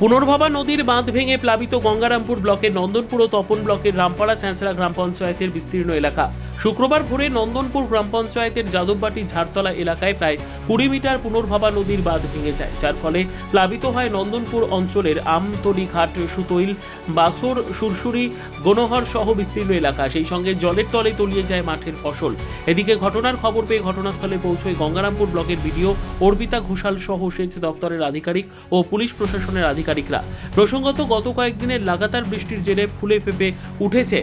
পুনর্ভবা নদীর বাঁধ ভেঙে প্লাবিত গঙ্গারামপুর ব্লকের নন্দনপুর ও তপন ব্লকের রামপাড়া ছ্যাঁচড়া গ্রাম পঞ্চায়েতের বিস্তীর্ণ এলাকা। শুক্রবার ভোরে নন্দনপুর গ্রাম পঞ্চায়েতের যাদববাটি ঝাড়তলা এলাকায় প্রায় কুড়ি মিটার পুনর্ভবা নদীর বাঁধ ভেঙে যায়, যার ফলে প্লাবিত হয় নন্দনপুর অঞ্চলের আমতলি ঘাট সুতৈল বাসর, সুরসুরি গণহর সহ বিস্তীর্ণ এলাকা। সেই সঙ্গে জলের তলে তলিয়ে যায় মাঠের ফসল। এদিকে ঘটনার খবর পেয়ে ঘটনাস্থলে পৌঁছয় গঙ্গারামপুর ব্লকের বিডিও অর্পিতা ঘোষাল সহ সেচ দপ্তরের আধিকারিক ও পুলিশ প্রশাসনের আধিকারিকরা। প্রসঙ্গত, গত কয়েকদিনের লাগাতার বৃষ্টির জেরে ফুলে ফেপে উঠেছে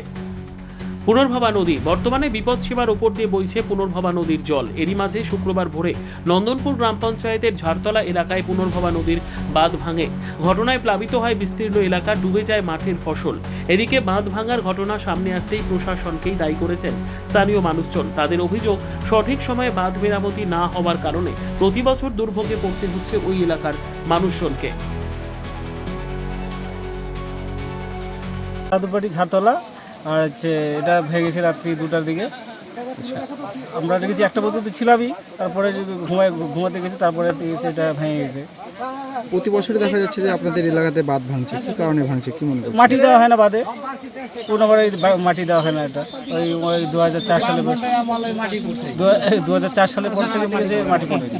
পুনর্ভবা নদী। বর্তমানে বিপদ সীমার ওপর দিয়ে বইছে পুনর্ভবা নদীর জল। এরই মাঝে শুক্রবার ভোরে নন্দনপুর গ্রাম পঞ্চায়েতের ঝাড়তলা এলাকায় পুনর্ভবা নদীর বাঁধ ভাঙে। ঘটনায় প্লাবিত হয় বিস্তীর্ণ এলাকা, ডুবে যায় মাঠের ফসল। এদিকে বাঁধ ভাঙার ঘটনা সামনে আসতেই প্রশাসনকেই দায়ী করেছেন স্থানীয় মানুষজন। তাদের অভিযোগ, সঠিক সময়ে বাঁধ মেরামতি না হওয়ার কারণে প্রতি বছর দুর্ভোগে পড়তে হচ্ছে ওই এলাকার মানুষজনকে। ঝাড়তলা আর হচ্ছে এটা ভেঙেছে রাত্রি দুটার দিকে। আমরা দেখেছি একটা পর্যন্ত ছিলামই তারপরে ঘুমায় ঘুমাতে গেছি তারপরে দেখেছি এটা ভেঙে গেছে। প্রতি বছরই দেখা যাচ্ছে যে আপনাদের এলাকাতে বাঁধ ভাঙছে। কি কারণে ভাঙছে? কি মনে মাটি দেওয়া হয় না বাদে পুনরাবার মাটি দেওয়া হয় না এটা। ওই ওই দু হাজার চার সালে দু হাজার চার সালে পর থেকে দিয়েছে মাটি পড়েনি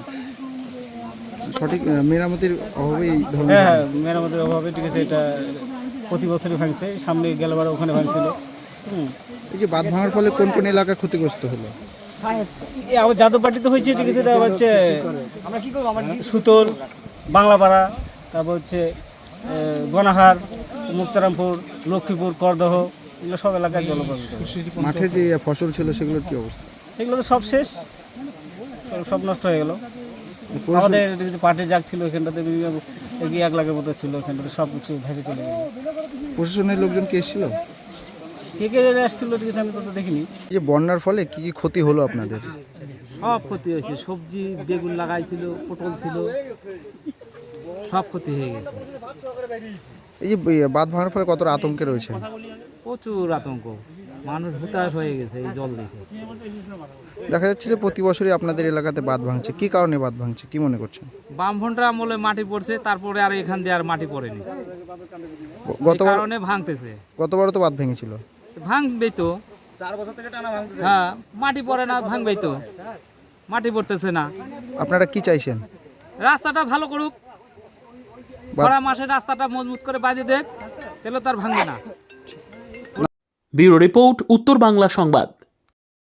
সঠিক মেরামতির অভাবে এই ধরনের হ্যাঁ হ্যাঁ মেরামতের অভাবে ঠিক আছে এটা প্রতি বছরই ভাঙছে। সামনে গেলবার ওখানে ভাঙছিল। এই যে বাঁধ ভাঙার ফলে কোন কোন এলাকা ক্ষতিগ্রস্ত হলো? এই আমার যাদববাটিতে হয়েছে ঠিক আছে তারপর হচ্ছে সুতোর বাংলাপাড়া তারপর হচ্ছে গনাহার মুক্তারামপুর লক্ষ্মীপুর করদহ এগুলো সব এলাকায় জলপ্রপাত মাঠে যে ফসল ছিল সেগুলোর কি অবস্থা? সেগুলো তো সব শেষ। সব- সব নষ্ট হয়ে গেল। আমাদের পাটের জাগ ছিল এখানটাতে বিভিন্ন এক লাখের মতো ছিল এখানটাতে সব কিছু ভেসে চলে গেল। প্রশাসনের লোকজন কি এসেছিল? কে কে আসছিল ঠিক আছে আমি তো দেখিনি। এই যে বন্যার ফলে কি কি ক্ষতি হলো আপনাদের? সব ক্ষতি হয়েছে। সবজি বেগুন লাগাইছিল পটল ছিল সব ক্ষতি হয়ে গেছে। এই যে বাঁধ ভাঙার ফলে কতটা আতঙ্কে রয়েছে প্রচুর আতঙ্ক। মানুষ হুতাশ হয়ে গেছে এই জল দেখে। দেখা যাচ্ছে যে প্রতি বছরই আপনাদের এলাকাতে বাঁধ ভাঙছে। কি কারণে বাঁধ ভাঙছে? কি মনে করছেন? বামফন্ডা আমলে মাটি পড়ছে তারপরে আর এখান দিয়ে আর মাটি পড়েনি। গ- এই গতবার কারণে ভাঙতেছে। গতবারও তো বাঁধ ভেঙেছিল। ভাঙবেই তো। হ্যাঁ মাটি পড়ে না ভাঙবে তো। মাটি পড়তেছে না। আপনারা কি চাইছেন? রাস্তাটা ভালো করুক। ভরা মাসে রাস্তাটা মজবুত করে বাঁধে দেখ তাহলে তার ভাঙবে না। ব্যুরো রিপোর্ট উত্তর বাংলা সংবাদ।